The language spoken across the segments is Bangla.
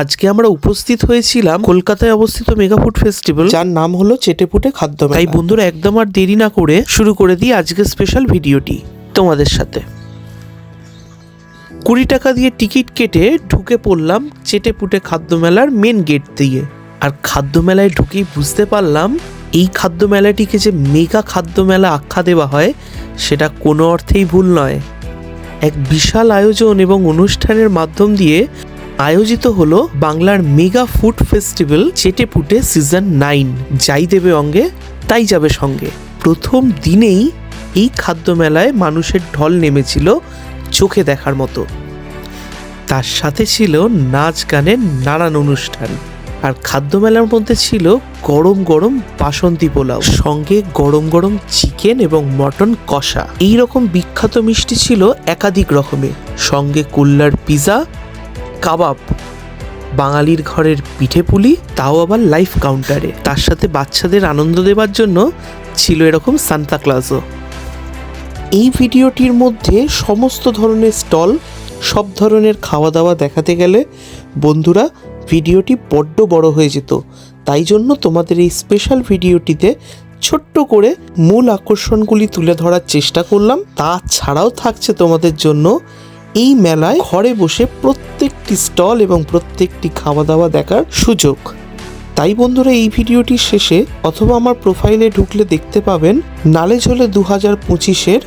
আজকে আমরা উপস্থিত হয়েছিলাম কলকাতায় অবস্থিত মেগা ফুড ফেস্টিভ্যাল যার নাম হলো চেটেপুটে খাদ্য তাই বন্ধুরা একদম আর দেরি না করে শুরু করে দিই আজকের স্পেশাল ভিডিওটি তোমাদের সাথে। কুড়ি টাকা দিয়ে টিকিট কেটে ঢুকে পড়লাম চেটেপুটে খাদ্য মেলার মেন গেট দিয়ে। আর খাদ্য মেলায় ঢুকেই বুঝতে পারলাম এই খাদ্য মেলাটিকে যে মেগা খাদ্য মেলা আখ্যা দেওয়া হয় সেটা কোনো অর্থেই ভুল নয়। এক বিশাল আয়োজন এবং অনুষ্ঠানের মাধ্যম দিয়ে আয়োজিত হলো বাংলার mega food festival Chetepute season nine. যাই দেবে অঙ্গে, তাই যাবে সঙ্গে। প্রথম দিনেই এই খাদ্য মেলায় মানুষের ঢল নেমেছিল চোখে দেখার মতো। তার সাথে ছিল নাচ গানের নানান অনুষ্ঠান। আর খাদ্য মেলার মধ্যে ছিল গরম গরম বাসন্তী পোলাও, সঙ্গে গরম গরম চিকেন এবং মটন কষা। এই রকম বিখ্যাত মিষ্টি ছিল একাধিক রকমের। সঙ্গে কুল্লার পিজা কাবাব। বাঙালির ঘরের পিঠে পুলি, তাও আবার লাইফ কাউন্টারে তার সাথে বাচ্চাদের আনন্দ দেওয়ার জন্য ছিল এরকম সান্তা ক্লাসও এই ভিডিওটির মধ্যে সমস্ত ধরনের স্টল সব ধরনের খাওয়া দাওয়া দেখাতে গেলে বন্ধুরা ভিডিওটি বড্ড বড় হয়ে যেত। তাই জন্য তোমাদের এই স্পেশাল ভিডিওটিতে ছোট্ট করে মূল আকর্ষণগুলি তুলে ধরার চেষ্টা করলাম। তাছাড়াও থাকছে তোমাদের জন্য এই মেলায় ঘরে বসে প্রত্যেকটি স্টল এবং প্রত্যেকটি খাওয়া দাওয়া দেখার সুযোগ। তাই বন্ধুরা, এই ভিডিওটির শেষে অথবা আমার প্রোফাইলে ঢুকলে দেখতে পাবেন নালে ঝোলে দু হাজার পঁচিশের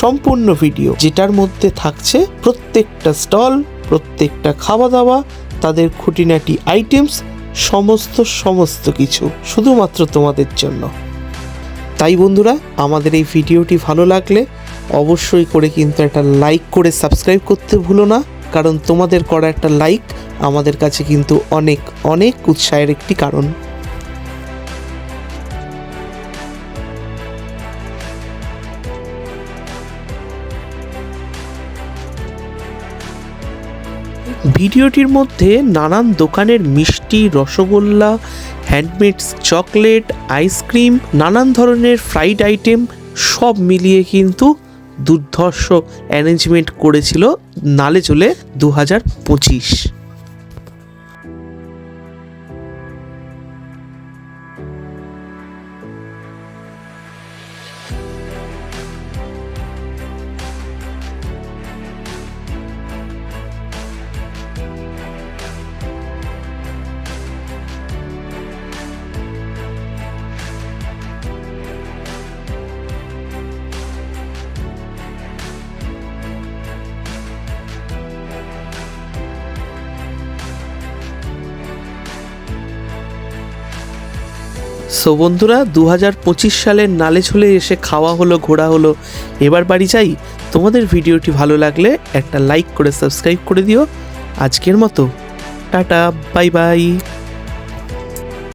সম্পূর্ণ ভিডিও, যেটার মধ্যে থাকছে প্রত্যেকটা স্টল, প্রত্যেকটা খাওয়া দাওয়া তাদের খুঁটিনাটি আইটেমস, সমস্ত সমস্ত কিছু, শুধুমাত্র তোমাদের জন্য। তাই বন্ধুরা, আমাদের এই ভিডিওটি ভালো লাগলে অবশ্যই করে কিন্তু একটা লাইক করে সাবস্ক্রাইব করতে ভুলো না, কারণ তোমাদের করা একটা লাইক আমাদের কাছে কিন্তু অনেক অনেক উৎসাহের একটি কারণ। ভিডিওটির মধ্যে নানান দোকানের মিষ্টি, রসগোল্লা হ্যান্ডমেড চকলেট আইসক্রিম নানান ধরনের ফ্রাইড আইটেম সব মিলিয়ে কিন্তু দুর্ধর্ষ অ্যারেঞ্জমেন্ট করেছিল নালে চলে দু হাজার পঁচিশ। সো বন্ধুরা দু হাজার পঁচিশ সালের নালে ঝুলে এসে খাওয়া হলো, ঘোরা হলো, এবার বাড়ি চাই তোমাদের ভিডিওটি ভালো লাগলে একটা লাইক করে, সাবস্ক্রাইব করে দিও। আজকের মতো। Tata, bye bye.